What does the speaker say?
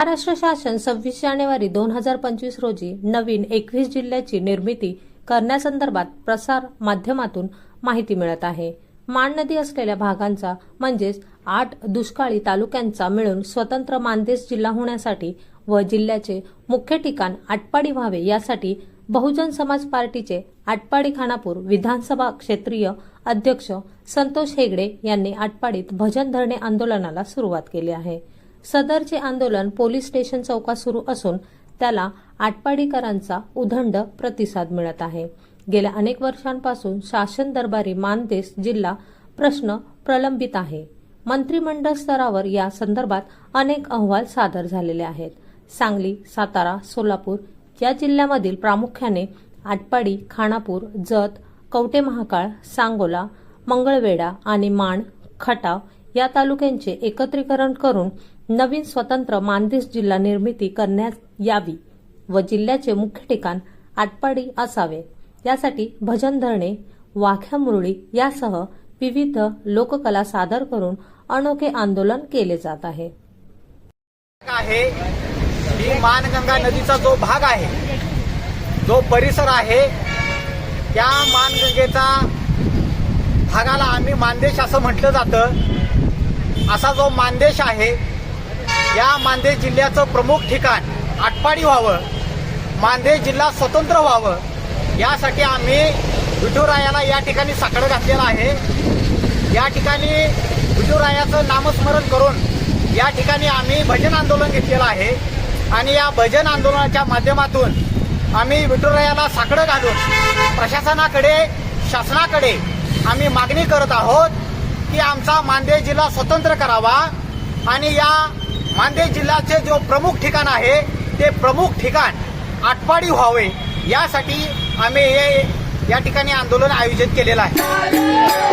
महाराष्ट्र शासन सव्वीस जानेवारी दोन हजार पंचवीस रोजी नवीन एकवीस जिल्ह्याची निर्मिती करण्यासंदर्भात प्रसार माध्यमातून माहिती मिळत आहे. मान नदी असलेल्या भागांचा म्हणजेच आठ दुष्काळी तालुक्यांचा मिळून स्वतंत्र मानदेश जिल्हा होण्यासाठी व जिल्ह्याचे मुख्य ठिकाण आटपाडी व्हावे यासाठी बहुजन समाज पार्टीचे आटपाडी खानापूर विधानसभा क्षेत्रीय अध्यक्ष संतोष हेगडे यांनी आटपाडीत भजन धरणे आंदोलनाला सुरुवात केली आहे. सदरचे आंदोलन पोलीस स्टेशन चौकात सुरू असून त्याला आटपाडीकरांचा उदंड प्रतिसाद मिळत आहे. गेल्या अनेक वर्षांपासून शासन दरबारी मानदेश जिल्हा प्रश्न प्रलंबित आहे. मंत्रिमंडळ स्तरावर या संदर्भात अनेक अहवाल सादर झालेले आहेत. सांगली सातारा सोलापूर या जिल्ह्यामधील प्रामुख्याने आटपाडी खानापूर जत कवटे महाकाळ सांगोला मंगळवेढा आणि माण खटाव या तालुक्यांचे एकत्रीकरण करून नवीन स्वतंत्र मानदेश जिल्हा निर्मिती करण्यात यावी व जिल्ह्याचे मुख्य ठिकाण आटपाडी असावे. यासाठी भजन धरणे वाख्या मुरळी यासह विविध लोककला सादर करून अनोखे आंदोलन केले जात आहे. आहे ही मानगंगा नदीचा जो भाग आहे जो परिसर आहे त्या मानगंगेचा भागाला आम्ही मानदेश असं म्हटलं जातं. असा जो मानदेश आहे या मानदेश जिल्ह्याचं प्रमुख ठिकाण आटपाडी व्हावं मानदेश जिल्हा स्वतंत्र व्हावं यासाठी आम्ही विठुरायाला या ठिकाणी साकडं घातलेलं आहे. या ठिकाणी विठुरायाचं नामस्मरण करून या ठिकाणी आम्ही भजन आंदोलन घेतलेलं आहे आणि या भजन आंदोलनाच्या माध्यमातून आम्ही विठुरायाला साकडं घालून प्रशासनाकडे शासनाकडे आम्ही मागणी करत आहोत की आमचा मांदे जिल्हा स्वतंत्र करावा. आणि या मांदे जिल्ह्याचे जो प्रमुख ठिकाण आहे ते प्रमुख ठिकाण आटपाडी व्हावे. यासाठी आम्ही हे या ठिकाणी आंदोलन आयोजित केलेलं आहे.